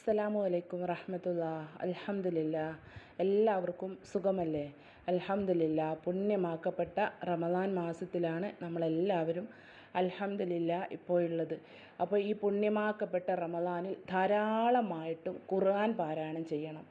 അസ്സലാമു അലൈക്കും വറഹമത്തുള്ള. അൽഹംദുലില്ല. എല്ലാവർക്കും സുഖമല്ലേ? അൽഹംദുലില്ല. പുണ്യമാക്കപ്പെട്ട റമദാൻ മാസത്തിലാണ് നമ്മളെല്ലാവരും അൽഹംദുലില്ല ഇപ്പോൾ ഉള്ളത് അപ്പോൾ ഈ പുണ്യമാക്കപ്പെട്ട റമദാനിൽ ധാരാളമായിട്ടും ഖുർആൻ പാരായണം ചെയ്യണം.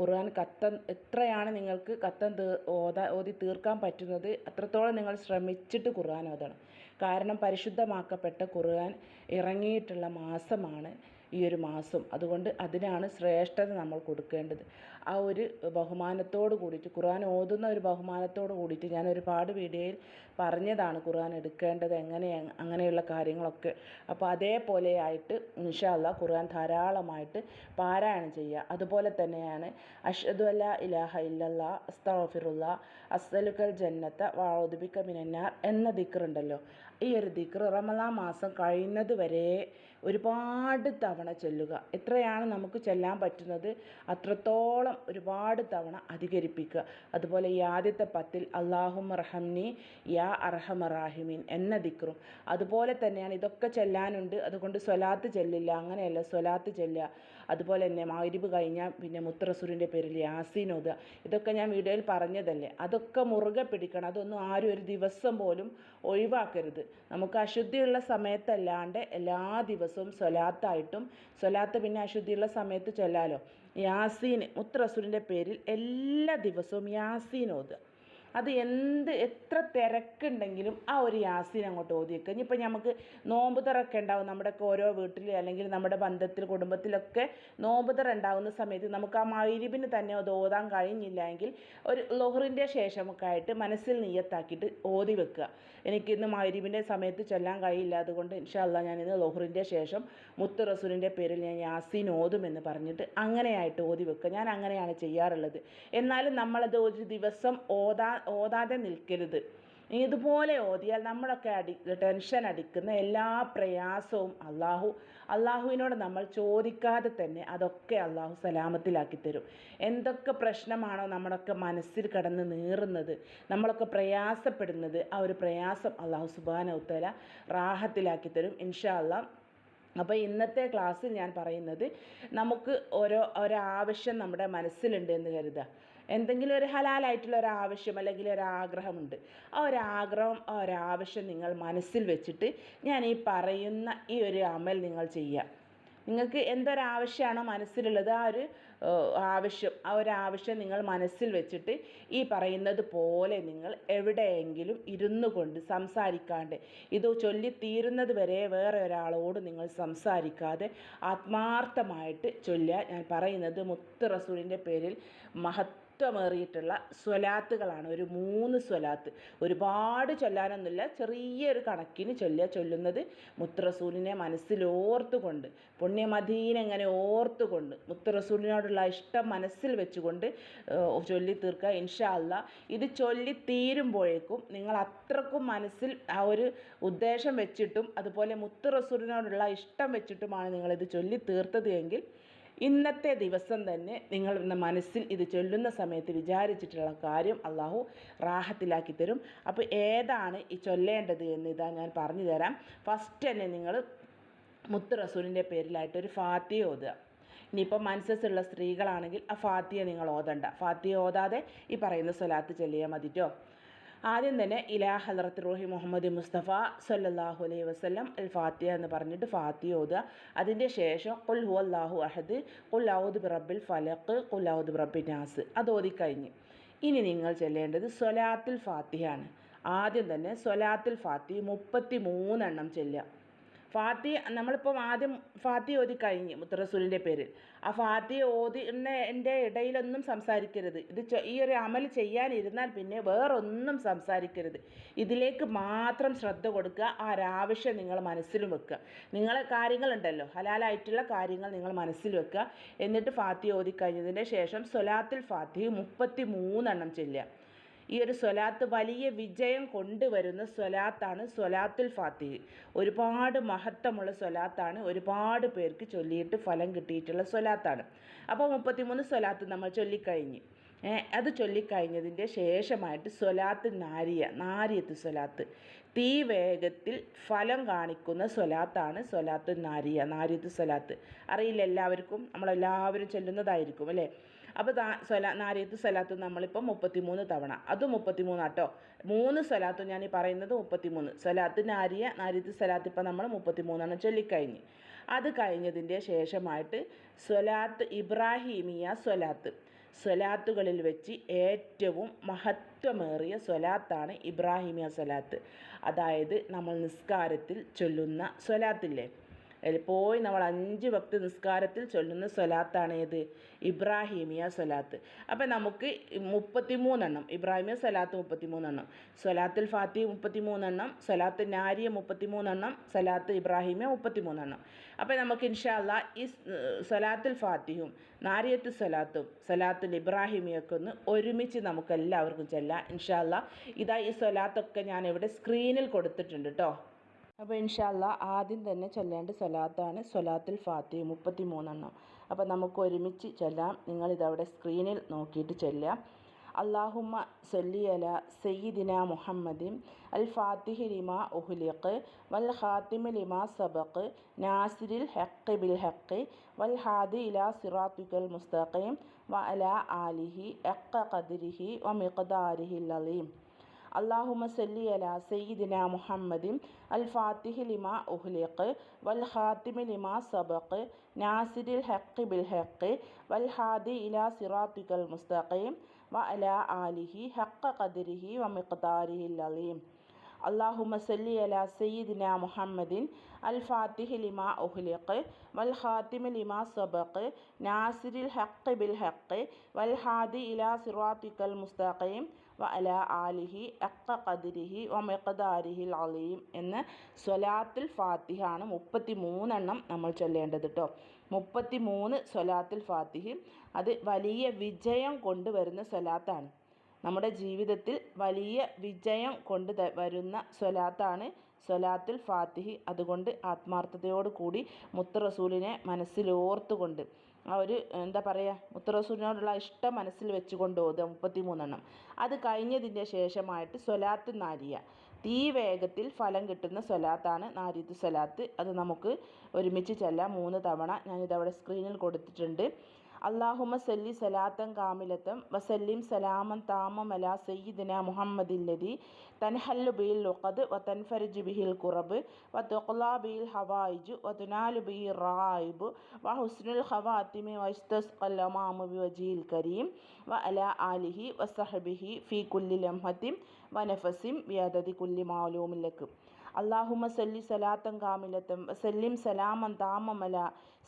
ഖുർആൻ കത്തം എത്രയാണ് നിങ്ങൾക്ക് കത്തം തീ ഓതാ ഓതി തീർക്കാൻ പറ്റുന്നത്? അത്രത്തോളം നിങ്ങൾ ശ്രമിച്ചിട്ട് ഖുർആൻ ഓതണം. കാരണം പരിശുദ്ധമാക്കപ്പെട്ട ഖുർആൻ ഇറങ്ങിയിട്ടുള്ള മാസമാണ്. ഈ ഒരു മാസം. അതുകൊണ്ട് അതിനാണ് ശ്രേഷ്ഠത നമ്മൾ കൊടുക്കേണ്ടത്. ആ ഒരു ബഹുമാനത്തോട് കൂടിയിട്ട് ഖുർആൻ ഓതുന്ന ഒരു ബഹുമാനത്തോട് കൂടിയിട്ട് ഞാൻ ഒരുപാട് വീഡിയോയിൽ പറഞ്ഞതാണ് ഖുർആൻ എടുക്കേണ്ടത് എങ്ങനെ അങ്ങനെയുള്ള കാര്യങ്ങളൊക്കെ. അപ്പോൾ അതേപോലെ ആയിട്ട് ഇൻഷാല്ല ഖുർആൻ ധാരാളമായിട്ട് പാരായണം ചെയ്യുക. അതുപോലെ തന്നെയാണ് അഷ്ഹദു അല്ല ഇലാഹ ഇല്ലല്ലാ അസ്തഫിറുല്ല അസ്സലുക്കൽ ജന്നത്ത വഅഊദുബിക മിനന്നാർ എന്ന ദിക്റുണ്ടല്ലോ. ഈ ഒരു ദിക്ർ റമദാൻ മാസം കഴിയുന്നത് വരെ ഒരുപാട് തവണ ചൊല്ലുക. എത്രയാണ് നമുക്ക് ചെല്ലാൻ പറ്റുന്നത്? അത്രത്തോളം ഒരുപാട് തവണ അധികരിപ്പിക്കുക. അതുപോലെ ഈ ആദ്യത്തെ പത്തിൽ അള്ളാഹും റഹംനി യാ അർഹമറാഹിമീൻ എന്ന ദിക്റും. അതുപോലെ തന്നെയാണ് ഇതൊക്കെ ചെല്ലാനുണ്ട്. അതുകൊണ്ട് സ്വലാത്ത് ചെല്ലില്ല. അങ്ങനെയല്ല സ്വലാത്ത് ചെല്ലുക. അതുപോലെ തന്നെ മാരിബ് കഴിഞ്ഞാൽ പിന്നെ മുത്തറസൂരിന്റെ പേരിൽ യാസീൻ ഓതുക. ഇതൊക്കെ ഞാൻ വീഡിയോയിൽ പറഞ്ഞതല്ലേ. അതൊക്കെ മുറുകെ പിടിക്കണം. അതൊന്നും ആരും ഒരു ദിവസം പോലും ഒഴിവാക്കരുത്. നമുക്ക് അശുദ്ധിയുള്ള സമയത്തല്ലാണ്ട് എല്ലാ ദിവസവും സ്വലാത്തായിട്ടും സ്വലാത്ത് പിന്നെ അശുദ്ധിയുള്ള സമയത്ത് ചൊല്ലാലോ? യാസീൻ മുത്തറസൂലിന്റെ പേരിൽ എല്ലാ ദിവസവും യാസീൻ ഓതുക അത് എന്ത് എത്ര തിരക്കുണ്ടെങ്കിലും ആ ഒരു യാസീൻ അങ്ങോട്ട് ഓതി വെക്കുക ഇനിയിപ്പോൾ നമുക്ക് നോമ്പ് തുറക്കെ ഉണ്ടാവും. നമ്മുടെയൊക്കെ ഓരോ വീട്ടിൽ അല്ലെങ്കിൽ നമ്മുടെ ബന്ധത്തിൽ കുടുംബത്തിലൊക്കെ നോമ്പ് തുറ ഉണ്ടാകുന്ന സമയത്ത് നമുക്ക് ആ മൈരിബിന് തന്നെ അത് ഓതാൻ കഴിഞ്ഞില്ല എങ്കിൽ ഒരു ലൊഹറിന്റെ ശേഷമൊക്കെ ആയിട്ട് മനസ്സിൽ നീയത്താക്കിയിട്ട് ഓതി വെക്കുക. എനിക്ക് ഇന്ന് മൈരിബിന്റെ സമയത്ത് ചൊല്ലാൻ കഴിയില്ല. അതുകൊണ്ട് ഇൻഷാല്ല ഞാനിന്ന് ലൊഹറിന്റെ ശേഷം മുത്ത് റസൂലിന്റെ പേരിൽ ഞാൻ യാസീൻ ഓതുമെന്ന് പറഞ്ഞിട്ട് അങ്ങനെയായിട്ട് ഓതി വെക്കുക. ഞാൻ അങ്ങനെയാണ് ചെയ്യാറുള്ളത്. എന്നാലും നമ്മളത് ഒരു ദിവസം ഓതാ ഓതാതെ നിൽക്കരുത്. ഇതുപോലെ ഓതിയാൽ നമ്മളൊക്കെ അടി ടെൻഷൻ അടിക്കുന്ന എല്ലാ പ്രയാസവും അള്ളാഹു അള്ളാഹുവിനോട് നമ്മൾ ചോദിക്കാതെ തന്നെ അതൊക്കെ അള്ളാഹു സലാമത്തിലാക്കി തരും. എന്തൊക്കെ പ്രശ്നമാണോ നമ്മളൊക്കെ മനസ്സിൽ കടന്ന് നീറുന്നത് നമ്മളൊക്കെ പ്രയാസപ്പെടുന്നത് ആ ഒരു പ്രയാസം അള്ളാഹു സുബാന ഉത്തല റാഹത്തിലാക്കി തരും ഇൻഷാ അള്ളാഹ് അപ്പോൾ ഇന്നത്തെ ക്ലാസ്സിൽ ഞാൻ പറയുന്നത് നമുക്ക് ഓരോ ഒരാവശ്യം നമ്മുടെ മനസ്സിലുണ്ട് എന്ന് കരുതുക. എന്തെങ്കിലും ഒരു ഹലാലായിട്ടുള്ള ഒരു ആവശ്യം അല്ലെങ്കിൽ ഒരാഗ്രഹമുണ്ട് ആ ഒരാഗ്രഹം ആ ഒരാവശ്യം നിങ്ങൾ മനസ്സിൽ വെച്ചിട്ട് ഞാൻ ഈ പറയുന്ന ഈ ഒരു അമൽ നിങ്ങൾ ചെയ്യുക. നിങ്ങൾക്ക് എന്തൊരാവശ്യമാണോ മനസ്സിലുള്ളത് ആ ഒരു ആവശ്യം ആ ഒരു ആവശ്യം നിങ്ങൾ മനസ്സിൽ വെച്ചിട്ട് ഈ പറയുന്നത് പോലെ നിങ്ങൾ എവിടെയെങ്കിലും ഇരുന്നു കൊണ്ട് സംസാരിക്കാണ്ട് ഇത് ചൊല്ലി തീരുന്നത് വരെ വേറെ ഒരാളോട് നിങ്ങൾ സംസാരിക്കാതെ ആത്മാർത്ഥമായിട്ട് ചൊല്ലുക. ഞാൻ പറയുന്നത് മുത്ത് റസൂലിന്റെ പേരിൽ മഹത് മഹത്വമേറിയിട്ടുള്ള സ്വലാത്തുകളാണ്. ഒരു മൂന്ന് സ്വലാത്ത്. ഒരുപാട് ചൊല്ലാനൊന്നുമില്ല. ചെറിയൊരു കണക്കിന് ചൊല്ലുക ചൊല്ലുന്നത് മുത്തറസൂലിനെ മനസ്സിലോർത്തുകൊണ്ട് പുണ്യമദീനെ ഇങ്ങനെ ഓർത്തുകൊണ്ട് മുത്തറസൂലിനോടുള്ള ഇഷ്ടം മനസ്സിൽ വെച്ചുകൊണ്ട് ചൊല്ലി തീർക്കുക ഇൻഷാ അല്ല ഇത് ചൊല്ലി തീരുമ്പോഴേക്കും നിങ്ങൾ അത്രക്കും മനസ്സിൽ ആ ഒരു ഉദ്ദേശം വെച്ചിട്ടും അതുപോലെ മുത്തറസൂലിനോടുള്ള ഇഷ്ടം വെച്ചിട്ടുമാണ് നിങ്ങളിത് ചൊല്ലി തീർത്തത് എങ്കിൽ ഇന്നത്തെ ദിവസം തന്നെ നിങ്ങൾ മനസ്സിൽ ഇത് ചൊല്ലുന്ന സമയത്ത് വിചാരിച്ചിട്ടുള്ള കാര്യം അള്ളാഹു റാഹത്തിലാക്കി തരും. അപ്പോൾ ഏതാണ് ഈ ചൊല്ലേണ്ടത് എന്ന് ഇതാ ഞാൻ പറഞ്ഞു തരാം. ഫസ്റ്റ് തന്നെ നിങ്ങൾ മുത്ത് റസൂലിന്റെ പേരിലായിട്ട് ഒരു ഫാത്തിയ ഓതുക. ഇനിയിപ്പോൾ മനസ്സസ്സുള്ള സ്ത്രീകളാണെങ്കിൽ ആ ഫാത്തിയ നിങ്ങൾ ഓതണ്ട. ഫാത്തിയ ഓതാതെ ഈ പറയുന്ന സ്വലാത്ത് ചൊല്ലിയാൽ മതിട്ടോ? ആദ്യം തന്നെ ഇലാ ഹലറത്ത് റോഹി മുഹമ്മദ് മുസ്തഫ സല്ലാഹു അലൈഹി വസ്ലം അൽ ഫാത്തിയ എന്ന് പറഞ്ഞിട്ട് ഫാത്തിയ ഓതുക. അതിന്റെ ശേഷം കുൽ ഹു അള്ളാഹു അഹദ് കുൽ ഔദ് ബിറബിൽ ഫലക്ക് കുൽ ഔദ് ബിറബി നാസ്. അത് ഓതിക്കഴിഞ്ഞ്. ഇനി നിങ്ങൾ ചെല്ലേണ്ടത് സൊലാത്തുൽ ഫാത്തിഹയാണ് ആദ്യം തന്നെ സൊലാത്തുൽ ഫാത്തി മുപ്പത്തി മൂന്നെണ്ണം ചെല്ലുക. ഫാത്തി നമ്മളിപ്പം ആദ്യം ഫാത്തി ഓതി കഴിഞ്ഞ് മുത്തറസൂലിന്റെ പേരിൽ. ആ ഫാത്തി ഓതി എന്റെ ഇടയിലൊന്നും സംസാരിക്കരുത്. ഇത് ഈ ഒരു അമൽ ചെയ്യാനിരുന്നാൽ പിന്നെ വേറൊന്നും സംസാരിക്കരുത്. ഇതിലേക്ക് മാത്രം ശ്രദ്ധ കൊടുക്കുക. ആ ഒരാവശ്യം നിങ്ങൾ മനസ്സിലും വെക്കുക. നിങ്ങളെ കാര്യങ്ങളുണ്ടല്ലോ. ഹലാലായിട്ടുള്ള കാര്യങ്ങൾ നിങ്ങൾ മനസ്സിൽ വെക്കുക. എന്നിട്ട് ഫാത്തി ഓതി കഴിഞ്ഞതിന്റെ ശേഷം സൊലാത്തിൽ ഫാത്തി മുപ്പത്തി മൂന്നെണ്ണം ചെല്ലുക. ഈ ഒരു സ്വലാത്ത് വലിയ വിജയം കൊണ്ടുവരുന്ന സ്വലാത്താണ് സ്വലാത്തുൽ ഫാത്തി ഒരുപാട് മഹത്വമുള്ള സ്വലാത്താണ് ഒരുപാട് പേർക്ക് ചൊല്ലിയിട്ട് ഫലം കിട്ടിയിട്ടുള്ള സ്വലാത്താണ്. അപ്പോൾ മുപ്പത്തിമൂന്ന് സ്വലാത്ത് നമ്മൾ ചൊല്ലിക്കഴിഞ്ഞ് അത് ചൊല്ലിക്കഴിഞ്ഞതിന്റെ ശേഷമായിട്ട് സ്വലാത്ത് നാരിയ നാരിയത്ത് സ്വലാത്ത്. തീ വേഗത്തിൽ ഫലം കാണിക്കുന്ന സ്വലാത്താണ് സ്വലാത്ത് നാരിയ നാരിയത്ത് സ്വലാത്ത്. അറിയില്ല എല്ലാവർക്കും നമ്മളെല്ലാവരും ചെല്ലുന്നതായിരിക്കും അല്ലേ? അപ്പോൾ സ്വലാ നാരിയത്ത് സ്വലാത്ത് നമ്മളിപ്പോൾ മുപ്പത്തിമൂന്ന് തവണ. അതും മുപ്പത്തിമൂന്നാട്ടോ മൂന്ന് സ്വലാത്ത് ഞാൻ ഈ പറയുന്നത് മുപ്പത്തിമൂന്ന്. സ്വലാത്ത് നാരിയ നാരിയത്ത് സ്വലാത്ത് ഇപ്പോൾ നമ്മൾ മുപ്പത്തിമൂന്നെണ്ണം ചൊല്ലിക്കഴിഞ്ഞ്. അത് കഴിഞ്ഞതിന്റെ ശേഷമായിട്ട് സ്വലാത്ത് ഇബ്രാഹിമിയ സ്വലാത്ത്. സ്വലാത്തുകളിൽ വെച്ച് ഏറ്റവും മഹത്വമേറിയ സ്വലാത്താണ് ഇബ്രാഹിമിയ സ്വലാത്ത്. അതായത് നമ്മൾ നിസ്കാരത്തിൽ ചൊല്ലുന്ന സ്വലാത്തില്ലേ? പോയി നമ്മൾ അഞ്ച് ഭക്തി നിസ്കാരത്തിൽ ചൊല്ലുന്ന സ്വലാത്താണ് ഏത്? ഇബ്രാഹിമിയ സ്വലാത്ത്. അപ്പം നമുക്ക് മുപ്പത്തി മൂന്നെണ്ണം ഇബ്രാഹിമിയ സ്വലാത്ത് മുപ്പത്തി മൂന്നെണ്ണം സ്വലാത്തുൽ ഫാത്തി മുപ്പത്തി മൂന്നെണ്ണം സ്വലാത്ത് നാരിയ മുപ്പത്തി മൂന്നെണ്ണം സ്വലാത്ത് ഇബ്രാഹിമിയ മുപ്പത്തി മൂന്നെണ്ണം അപ്പം നമുക്ക് ഇൻഷാല്ല ഈ സ്വലാത്തുൽ ഫാത്തിഹും നാരിയത്ത് സ്വലാത്തും സ്വലാത്തുൽ ഇബ്രാഹിമിയൊക്കെ ഒന്ന് ഒരുമിച്ച് നമുക്ക് എല്ലാവർക്കും ചെല്ലാം. ഇൻഷാല്ല ഇതാ ഈ സ്വലാത്തൊക്കെ ഞാൻ ഇവിടെ സ്ക്രീനിൽ കൊടുത്തിട്ടുണ്ട് കേട്ടോ അപ്പോൾ ഇൻഷാല്ല ആദ്യം തന്നെ ചൊല്ലേണ്ട സ്വലാത്താണ് സ്വലാത്തുൽ ഫാത്തി മുപ്പത്തി മൂന്നെണ്ണം അപ്പോൾ നമുക്ക് ഒരുമിച്ച് ചൊല്ലാം. നിങ്ങളിതവിടെ സ്ക്രീനിൽ നോക്കിയിട്ട് ചൊല്ലാം അള്ളാഹുമ്മ അല സയ്യിദിന മുഹമ്മദിൻ അൽ ഫാത്തിഹി ലിമ ഉഹ്ലിഖ് വൽ ഖാത്തിമ ലിമ സബഖ് നാസിരിൽ ഹഖ് ബിൽ ഹഖ് വൽ ഹാദി ഇല സിറാത്തുൽ മുസ്തഖീം വ അല ആലിഹി എക്ക ഖദ്രിഹി വ മിഖ്ദാരിഹി അലീം. അള്ളാഹുമ സല്ലി അല സയ്യിദിന മുഹമ്മദിൻ അൽ ഫാത്തിഹി ലിമ ഉഹ്ലിഖ് വൽ ഖാത്തിമി ലിമ സബഖ് നാസിരിൽ ഹഖ് ബിൽ ഹഖ് വൽ ഹാദി ഇല സിറാത്തിക്കൽ മുസ്തഖീം വ അല ആലിഹി ഹഖ് ഖദരിഹി വ മിഖ്താരിഹി അലീം. അള്ളാഹുമ സല്ലി അല സയ്യിദിന മുഹമ്മദിൻ അൽ ഫാത്തിഹ് ലിമ ഉഹ്ലിഖ് വൽ ഖാത്തിമ ലിമ സബഖ് നാസിരിൽ ഹഖ് ബിൽ ഹഖ് വൽ ഹാദി ഇല സിറാത്തിക്കൽ മുസ്തഖീം അല ആലിഹി അക്ക ഖദിരിഹി ഒമക്കദാരിഹിൽ അലീം എന്ന സ്വലാത്തിൽ ഫാത്തിഹ ആണ് മുപ്പത്തി മൂന്നെണ്ണം നമ്മൾ ചൊല്ലേണ്ടത് കേട്ടോ മുപ്പത്തി മൂന്ന് സ്വലാത്തിൽ ഫാത്തിഹി അത് വലിയ വിജയം കൊണ്ടുവരുന്ന സ്വലാത്താണ്. നമ്മുടെ ജീവിതത്തിൽ വലിയ വിജയം കൊണ്ട് വരുന്ന സ്വലാത്താണ് സ്വലാത്തുൽ ഫാത്തിഹി. അതുകൊണ്ട് ആത്മാർത്ഥതയോട് കൂടി മുത്ത് റസൂലിനെ മനസ്സിലോർത്തുകൊണ്ട് ആ ഒരു എന്താ പറയുക മുത്തറസൂലിനോടുള്ള ഇഷ്ടം മനസ്സിൽ വെച്ചുകൊണ്ട് ഓതുക മുപ്പത്തി മൂന്നെണ്ണം അത് കഴിഞ്ഞതിന്റെ ശേഷമായിട്ട് സ്വലാത്ത് നാരിയ. തീ വേഗത്തിൽ ഫലം കിട്ടുന്ന സ്വലാത്താണ് നാരിയത്ത് സ്വലാത്ത്. അത് നമുക്ക് ഒരുമിച്ച് ചെല്ലാം. മൂന്ന് തവണ ഞാനിതവിടെ സ്ക്രീനിൽ കൊടുത്തിട്ടുണ്ട്. അള്ളാഹുമ സല്ലി സലാത്തം കാമിലത്തം വസല്ലിം സലാമൻ താമമല സയ്യിദിന മുഹമ്മദില്ലതി തൻഹല്ലു ബിൽ ലുഖദ് വ തൻഫരിജു ബിഹിൽ കുറബ് വ തുഖ്ലാ ബിൽ ഹവായിജു വ തുനാലു ബിഹി റായിബ് വ ഹുസ്നുൽ ഹവാത്തിമി വസ്തസ് അലമാമു ബി വജീൽ കരീം വ അല ആലിഹി വ സഹബിഹി ഫി കുല്ലി ലംഹത്തിം വ നഫസിം ബിയദതി കുല്ലി മാലൂമില്ലക്കും. അള്ളാഹുമ സല്ലി സലാത്തം കാമിലത്തം വസല്ലിം സലാമൻ താമമല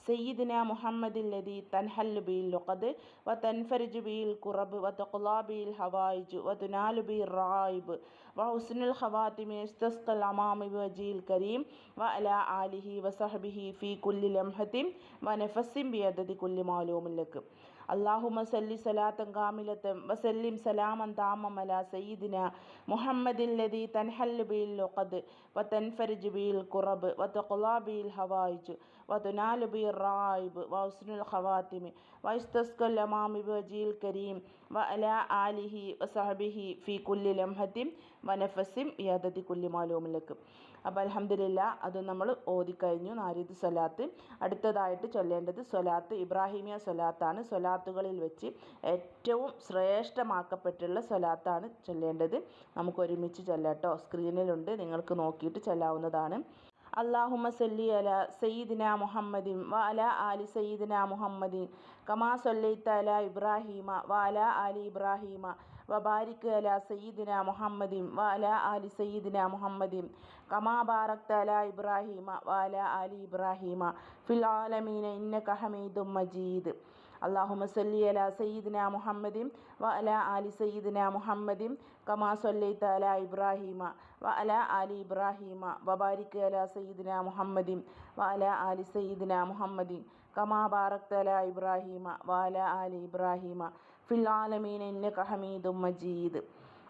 സയ്യിദിന മുഹമ്മദില്ലതി തൻഹല്ലു ബിൽ ലൊക്കത് വ തൻഫരിജു ബിയിൽ കുറബ് വ തഖ്ലാ ബിൽ ഹവായിജു വ തുനാലു ബിൽ റായിബ് വ ഹുസ്നുൽ ഹവാത്തിമി ഇസ്തസ്തൽ അമാമി വജീൽ കരീം വ അല ആലിഹി വ സഹബിഹി ഫി കുല്ലി ലംഹത്തിം വ നഫസിം ബിയദതി കുല്ലി മാലൂമില്ലക്കും അള്ളാഹുമ സല്ലി സലാത്തം കാമിലത്തം വസല്ലിം സലാമൻ താമമല സയ്യിദിന മുഹമ്മദില്ലതി തൻഹല്ലു ബിൽ ലൊക്കത് വത്തൻഫരിജ് ബിൽ കുറബ് വത്തഖുലാ ബിൽ ഹവായിജ് വതുനാലു ബിൽ റായിബ് വസ്നുൽ ഖവാത്തിമി വൈസ്തസ്കൽ അമാമി വജീൽ കരീം വ അല ആലിഹി വസഹബിഹി ഫി കുല്ലി ലംഹത്തിം വനഫസിം യാദതി കുല്ലി മാലൂമിലക്കും അപ്പോൾ അലഹമ്മദില്ല അത് നമ്മൾ ഓതിക്കഴിഞ്ഞു. നാരിദ് സ്വലാത്ത്. അടുത്തതായിട്ട് ചൊല്ലേണ്ടത് സ്വലാത്ത് ഇബ്രാഹിമിയ സ്വലാത്താണ്. സ്വലാത്തുകളിൽ വെച്ച് ഏറ്റവും ശ്രേഷ്ഠമാക്കപ്പെട്ടുള്ള സ്വലാത്താണ് ചൊല്ലേണ്ടത്. നമുക്ക് ഒരുമിച്ച് ചൊല്ലാട്ടോ. സ്ക്രീനിലുണ്ട്. നിങ്ങൾക്ക് നോക്കിയിട്ട് ചൊല്ലാവുന്നതാണ്. അള്ളാഹുമ സല്ലി അല സയ്യിദിന മുഹമ്മദിൻ വ അല ആലി സയ്യിദിന മുഹമ്മദിൻ. കമാ സൊല്ലൈത്ത അല ഇബ്രാഹീമ വ അല ആലി ഇബ്രാഹീമ. വബാരിക് അല സയ്യിദിന മുഹമ്മദിൻ വ അല ആലി സയ്യിദിന മുഹമ്മദിൻ കമാ ബാറക്ത അല ഇബ്രാഹീമ വ അല ആലി ഇബ്രാഹീമ ഫിൽ ആലമീന ഇന്നക ഹമീദും മജീദ്. അള്ളാഹുമ സല്ലി അല സയ്യിദിന മുഹമ്മദിൻ വ അല ആലി സയ്യിദിന മുഹമ്മദിൻ കമാ സൊല്ലൈത്ത അല ഇബ്രാഹീമ വ അല ആലി ഇബ്രാഹീമ വബാരിക് അല സയ്യിദിന മുഹമ്മദിൻ വ അല ആലി സയ്യിദിന മുഹമ്മദിൻ കമാ ബാറക്ത അല ഇബ്രാഹീമ വ അല ആലി ഇബ്രാഹീമ ഫില്ലാലമീൻ എന്നക ഹമീദും മജീദ്.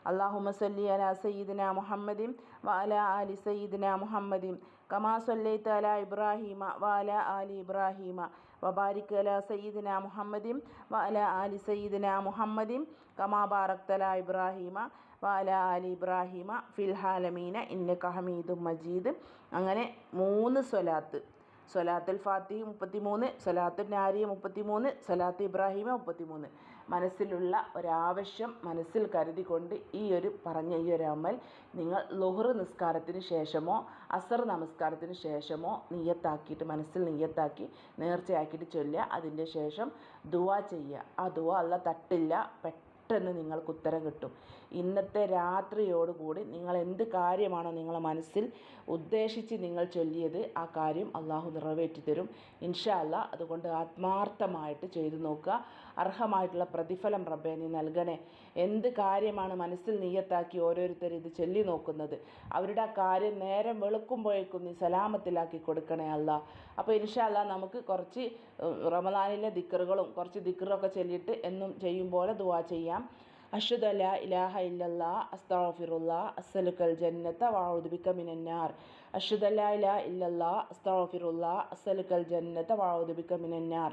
അള്ളാഹുമ സല്ലി അലാ സയ്യിദിന മുഹമ്മദിം വാല ആലി സയ്യിദിന മുഹമ്മദിം. കമാ സല്ലൈത്ത് അല ഇബ്രാഹീമ വാല ആലി ഇബ്രാഹീമ. വബാരിക് അല സയ്യിദിന മുഹമ്മദിം വാല ആലി സയ്യിദിന മുഹമ്മദിം. കമാ ബാറക്തല ഇബ്രാഹീമ വാല ആലി ഇബ്രാഹീമ. ഫിൽഹാലമീന ഇന്നക ഹമീദും മജീദ്. അങ്ങനെ മൂന്ന് സ്വലാത്ത്. സ്വലാത്തുൽ ഫാത്തിഹ് മുപ്പത്തിമൂന്ന് സ്വലാത്തുൽ നാരിയ മുപ്പത്തിമൂന്ന് സ്വലാത്ത് ഇബ്രാഹിമ മുപ്പത്തിമൂന്ന്. മനസ്സിലുള്ള ഒരാവശ്യം മനസ്സിൽ കരുതിക്കൊണ്ട് ഈ ഒരു പറഞ്ഞ ഈ ഒരു അമൽ നിങ്ങൾ ലുഹർ നിസ്കാരത്തിന് ശേഷമോ അസർ നമസ്കാരത്തിന് ശേഷമോ നിയ്യത്താക്കിയിട്ട് മനസ്സിൽ നിയ്യത്താക്കി നേർച്ചയാക്കിയിട്ട് ചൊല്ലുക. അതിന്റെ ശേഷം ദുവാ ചെയ്യുക. ആ ദുവാ അല്ല തട്ടില്ല പെട്ടെന്ന് നിങ്ങൾക്ക് ഉത്തരം കിട്ടും. ഇന്നത്തെ രാത്രിയോടുകൂടി നിങ്ങൾ എന്ത് കാര്യമാണോ നിങ്ങളെ മനസ്സിൽ ഉദ്ദേശിച്ച് നിങ്ങൾ ചൊല്ലിയത് ആ കാര്യം അള്ളാഹു നിറവേറ്റി തരും ഇൻഷാ അല്ലാ അതുകൊണ്ട് ആത്മാർത്ഥമായിട്ട് ചെയ്തു നോക്കുക. അർഹമായിട്ടുള്ള പ്രതിഫലം റബ്ബെ നീ നൽകണേ. എന്ത് കാര്യമാണ് മനസ്സിൽ നീയത്താക്കി ഓരോരുത്തർ ഇത് ചൊല്ലി നോക്കുന്നത്? അവരുടെ ആ കാര്യം നേരം വെളുക്കുമ്പോഴേക്കും നീ സലാമത്തിലാക്കി കൊടുക്കണേ അല്ല. അപ്പോൾ ഇൻഷാല്ല നമുക്ക് കുറച്ച് റമദാനിലെ ദിക്കറുകളും കുറച്ച് ദിക്കറൊക്കെ ചൊല്ലിയിട്ട് എന്നും ചെയ്യും പോലെ ദുവാ ചെയ്യാം. അഷുദ് അല ഇലാഹ ഇല്ലല്ലാ അസ്തഗ്ഫിറുല്ലാ അസ്സലുക്കൽ ജന്നത്ത വഅഊദു ബിക മിനന്നാർ അഷുദ് അല്ലാ ഇല ഇല്ലല്ലാ അസ്തഗ്ഫിറുല്ലാ അസ്സലുക്കൽ ജന്നത്ത വഅഊദു ബിക മിനന്നാർ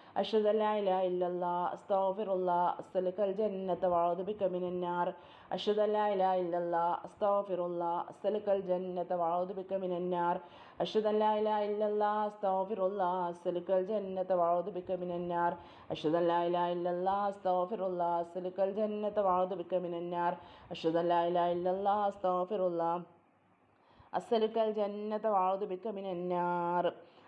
അഷദല്ലാ ഇലാ ഇല്ലല്ലാ അസ്തോഫിറുല്ലാ അസ്തലിക്കൽ ജന്നത്ത് വാഴുബിക്ക മിനന്നാർ അഷദല്ലാ ഇലാ ഇല്ലല്ലാ അസ്തോഫിറുല്ലാ അസ്തലിക്കൽ ജന്നത്ത് വാഴുബിക്ക മിനന്നാർ അസ്തോഫിറുല്ലാ അസ്തലിക്കൽ ജന്നത്ത് വാഴുബിക്ക മിനന്നാർ മിനന്നാർ മിനന്നാർ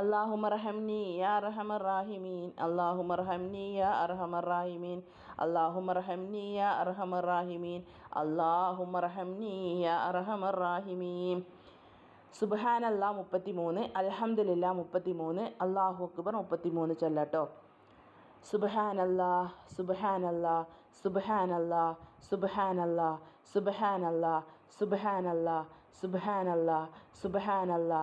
اللهم ارحمني يا ارحم الراحمين اللهم ارحمني يا ارحم الراحمين اللهم ارحمني يا ارحم الراحمين اللهم ارحمني يا ارحم الراحمين സുബഹാനല്ലാ മുപ്പത്തി മൂന്ന് അൽഹംദുലില്ലാ മുപ്പത്തി മൂന്ന് അള്ളാഹു അക്ബർ മുപ്പത്തി മൂന്ന് ചൊല്ലട്ടോ സുബഹാനല്ലാ സുബഹാനല്ലാ സുബഹാനല്ലാ സുബഹാനല്ലാ സുബഹാനല്ലാ സുബഹാനല്ലാ സുബഹാനല്ലാ സുബഹാനല്ലാ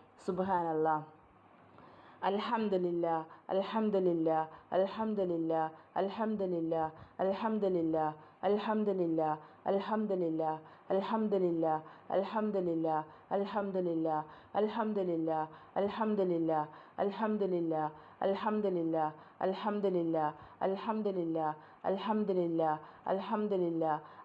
സുബഹാനല്ലാ സുബഹാനല്ലാ സുബഹാനല്ലാ സുബഹാനല്ലാ സുബഹാനല്ലാ സുബഹാനല്ലാ സുബഹാനല്ലാ സുബഹാനല്ലാ സുബഹാനല്ലാ സുബഹാനല്ലാ സുബഹാനല്ലാ സുബഹാനല്ലാ സുബഹാനല്ലാ സുബഹാനല്ലാ സുബഹാനല്ലാ സുബഹാനല്ലാ സുബഹാനല്ലാ സുബഹാനല്ലാ സുബഹാനല്ലാ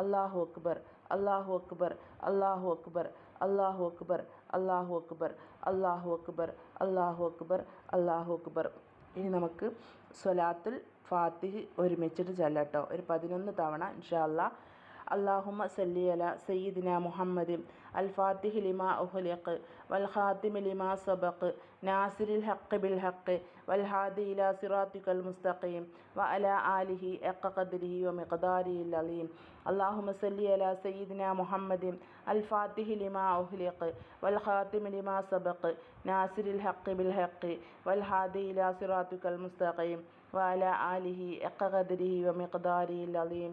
അല്ലാഹു അക്ബർ അല്ലാഹു അക്ബർ അല്ലാഹു അക്ബർ അല്ലാഹു അക്ബർ അല്ലാഹു അക്ബർ അല്ലാഹു അക്ബർ അല്ലാഹു അക്ബർ അല്ലാഹു അക്ബർ ഇനി നമുക്ക് സ്വലാത്തുൽ ഫാത്തിഹ് ഒരുമിച്ചിട്ട് ചൊല്ലട്ടോ ഒരു പതിനൊന്ന് തവണ ഇൻഷാ അല്ലാ اللهم صل على سيدنا محمد الفاتح لما أخلق والخاتم لما سبق ناصر الحق بالحق والهادي إلى صراطك المستقيم وعلى آله حق قدره ومقداره العظيم اللهم صل على سيدنا محمد الفاتح لما أخلق والخاتم لما سبق ناصر الحق بالحق والهادي إلى صراطك المستقيم وعلى آله حق قدره ومقداره العظيم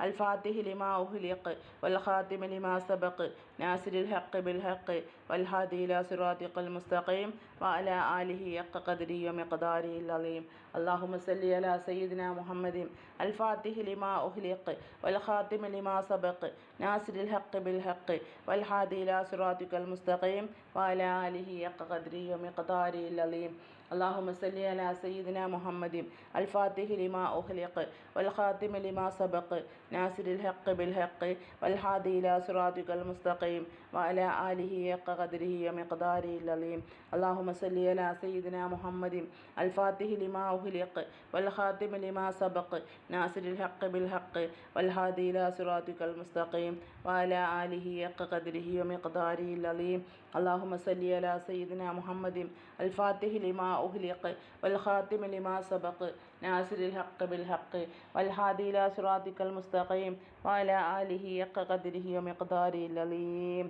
الفاتح لما أهلق والخاتم لما سبق ناصر الحق بالحق والهادي إلى صراطك المستقيم وعلى آله حق قدره ومقداره العظيم اللهم صل على سيدنا محمد الفاتح لما أهلق والخاتم لما سبق ناصر الحق بالحق والهادي إلى صراطك المستقيم وعلى آله حق قدره ومقداره العظيم اللهم صل على سيدنا محمد الفاتح لما أخلق والخاتم لما سبق ناصر الحق بالحق والهادي إلى صراطك المستقيم وعلى آله حق قدره ومقداره العظيم اللهم صل على سيدنا محمد الفاتح لما أخلق والخاتم لما سبق ناصر الحق بالحق والهادي إلى صراطك المستقيم وعلى آله حق قدره ومقداره العظيم اللهم صل على سيدنا محمد الفاتح لما أغلق والخاتم لما سبق ناصر الحق بالحق والهادي إلى صراطك المستقيم وعلى آله حق قدره ومقداره العظيم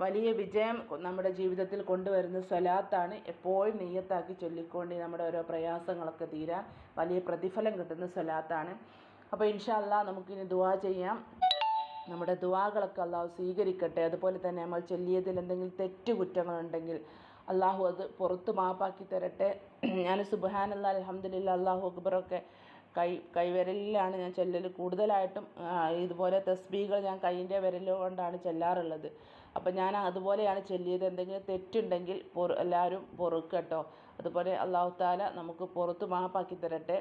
വലിയ വിജയം നമ്മുടെ ജീവിതത്തിൽ കൊണ്ടുവരുന്ന സ്വലാത്താണ് എപ്പോഴും നെയ്യത്താക്കി ചൊല്ലിക്കൊണ്ട് നമ്മുടെ ഓരോ പ്രയാസങ്ങളൊക്കെ തീരാൻ വലിയ പ്രതിഫലം കിട്ടുന്ന സ്വലാത്താണ് അപ്പോൾ ഇൻഷാല്ല നമുക്കിനി ദുവാ ചെയ്യാം നമ്മുടെ ദുവാകളൊക്കെ അള്ളാഹു സ്വീകരിക്കട്ടെ അതുപോലെ തന്നെ നമ്മൾ ചൊല്ലിയതിൽ എന്തെങ്കിലും തെറ്റുകുറ്റങ്ങളുണ്ടെങ്കിൽ അള്ളാഹു അത് പുറത്ത് മാപ്പാക്കി തരട്ടെ. ഞാൻ സുബഹാനല്ല അലഹമ്മദില്ല അള്ളാഹു അക്ബറൊക്കെ കൈ കൈവിരലിലാണ് ഞാൻ ചെല്ലൽ. കൂടുതലായിട്ടും ഇതുപോലെ തസ്ബീകൾ ഞാൻ കൈയിന്റെ വിരൽ കൊണ്ടാണ് ചെല്ലാറുള്ളത്. അപ്പം ഞാൻ അതുപോലെയാണ് ചെല്ലിയത്. എന്തെങ്കിലും തെറ്റുണ്ടെങ്കിൽ പൊറു എല്ലാവരും പൊറുക്കട്ടോ അതുപോലെ അള്ളാഹു താല നമുക്ക് പുറത്ത് മാപ്പാക്കി തരട്ടെ.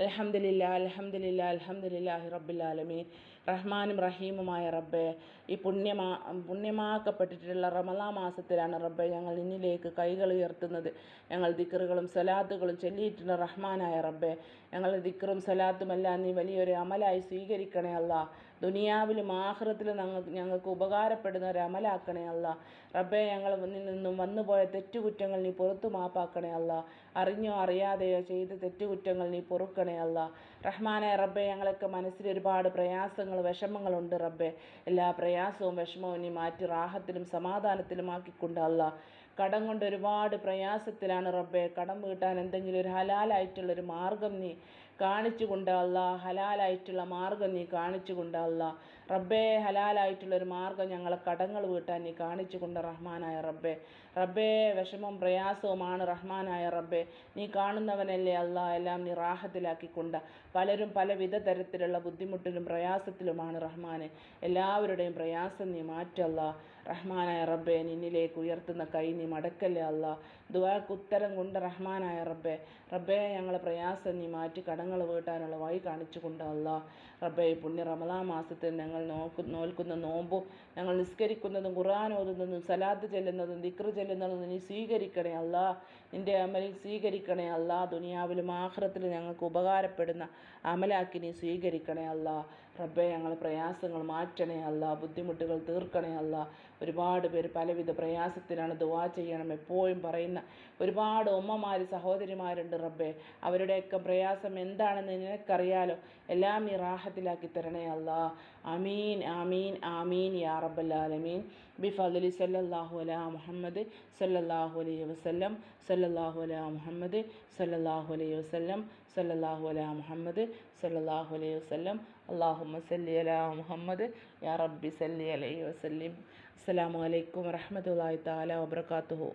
അലഹമ്മദില്ല അലഹമ്മദില്ല അലഹമ്മദില്ലാഹി റബ്ബിലാലമീൻ റഹ്മാനും റഹീമുമായ റബ്ബെ ഈ പുണ്യമാ പുണ്യമാക്കപ്പെട്ടിട്ടുള്ള റമലാ മാസത്തിലാണ് റബ്ബെ ഞങ്ങൾ നിന്നിലേക്ക് കൈകൾ ഉയർത്തുന്നത്. ഞങ്ങൾ ദിക്കറുകളും സലാത്തുകളും ചൊല്ലിയിട്ടുള്ള റഹ്മാനായ റബ്ബെ. ഞങ്ങൾ ദിക്റും സലാത്തുമെല്ലാം നീ വലിയൊരു അമലായി സ്വീകരിക്കണേ അല്ല. ദുനിയാവിലും ആഹ്റത്തിലും ഞങ്ങൾക്ക് ഞങ്ങൾക്ക് ഉപകാരപ്പെടുന്ന ഒരു അമലാക്കണേ അല്ല. റബ്ബെ ഞങ്ങൾ നിന്നും വന്നുപോയ തെറ്റുകുറ്റങ്ങൾ നീ പുറത്തു മാപ്പാക്കണേ അല്ല. അറിഞ്ഞോ അറിയാതെയോ ചെയ്ത തെറ്റുകുറ്റങ്ങൾ നീ പൊറുക്കണേ അല്ല. റഹ്മാനെ റബ്ബെ ഞങ്ങളൊക്കെ മനസ്സിൽ ഒരുപാട് പ്രയാസങ്ങൾ വിഷമങ്ങളുണ്ട് റബ്ബെ. എല്ലാ പ്രയാസവും വിഷമവും നീ മാറ്റി റാഹത്തിലും സമാധാനത്തിലും ആക്കിക്കൊണ്ട് അല്ല. കടം കൊണ്ട് ഒരുപാട് പ്രയാസത്തിലാണ് റബ്ബെ. കടം വീട്ടാൻ എന്തെങ്കിലും ഒരു ഹലാലായിട്ടുള്ളൊരു മാർഗം നീ കാണിച്ചു കൊണ്ട് അല്ല ഹലാലായിട്ടുള്ള മാർഗം നീ കാണിച്ചു കൊണ്ട് അല്ല റബ്ബേ ഹലാലായിട്ടുള്ളൊരു മാർഗം ഞങ്ങളെ കടങ്ങൾ വീട്ടാൻ നീ കാണിച്ചു കൊണ്ട് റഹ്മാനായ റബ്ബെ. റബ്ബേ വിഷമവും പ്രയാസവുമാണ് റഹ്മാനായ റബ്ബെ. നീ കാണുന്നവനല്ലേ അല്ല എല്ലാം നീ റാഹത്തിലാക്കിക്കൊണ്ട്. പലരും പലവിധ തരത്തിലുള്ള ബുദ്ധിമുട്ടിലും പ്രയാസത്തിലുമാണ് റഹ്മാനെ. എല്ലാവരുടെയും പ്രയാസം നീ മാറ്റല്ല റഹ്മാനായ റബ്ബെ നിന്നിലേക്ക് ഉയർത്തുന്ന കൈ നീ മടക്കല്ലേ അല്ല ദുവാക്ക് ഉത്തരം കൊണ്ട് റഹ്മാനായ റബ്ബെ. റബ്ബെ ഞങ്ങളെ പ്രയാസം നീ മാറ്റി കടങ്ങൾ വീട്ടാനുള്ള വഴി കാണിച്ചു കൊണ്ട് അല്ല റബ്ബെ പുണ്യ റമലാ മാസത്തിൽ ഞങ്ങൾ നോക്കു നോൽക്കുന്ന നോമ്പും ഞങ്ങൾ നിസ്കരിക്കുന്നതും ഖുർആൻ ഓതുന്നതും സലാത്ത് ചെല്ലുന്നതും ദിക്ർ ചെല്ലുന്നതും നീ സ്വീകരിക്കണേ അല്ല. നിന്റെ അമലിൽ സ്വീകരിക്കണേ അല്ല. ദുനിയാവിലും ആഹ്റത്തിലും ഞങ്ങൾക്ക് ഉപകാരപ്പെടുന്ന അമലാക്കി നീ സ്വീകരിക്കണേ അല്ല. റബ്ബെ ഞങ്ങളെ പ്രയാസങ്ങൾ മാറ്റണേ അല്ല ബുദ്ധിമുട്ടുകൾ തീർക്കണേ അല്ല. ഒരുപാട് പേര് പലവിധ പ്രയാസത്തിലാണ് ദുവാ ചെയ്യണം. എപ്പോഴും പറയുന്ന ഒരുപാട് ഉമ്മമാർ സഹോദരിമാരുണ്ട് റബ്ബെ. അവരുടെയൊക്കെ പ്രയാസം എന്താണെന്ന് നിനക്കറിയാലോ? എല്ലാം നീ റാഹത്തിലാക്കി തരണേ അല്ല. അമീൻ ആമീൻ ആമീൻ യാ റബ്ബല്ലാലമീൻ ബി ഫലി സല്ലാഹു അല മുഹമ്മദ് സല്ലാഹു അലൈഹി വസല്ലം. സല്ലാഹു അല മുഹമ്മദ് സല്ലാഹു അലൈഹി വസല്ലം. സല്ലാഹു അല മുഹമ്മദ് സല്ലാഹു അലൈഹി വസല്ലം. അല്ലാഹുമ്മ സല്ലി അലാ മുഹമ്മദ്. യാ റബ്ബി സല്ലി അലൈ വസല്ലിം. അസ്സലാമു അലൈക്കും വറഹ്മത്തുള്ളാഹി താല വബറകാതുഹു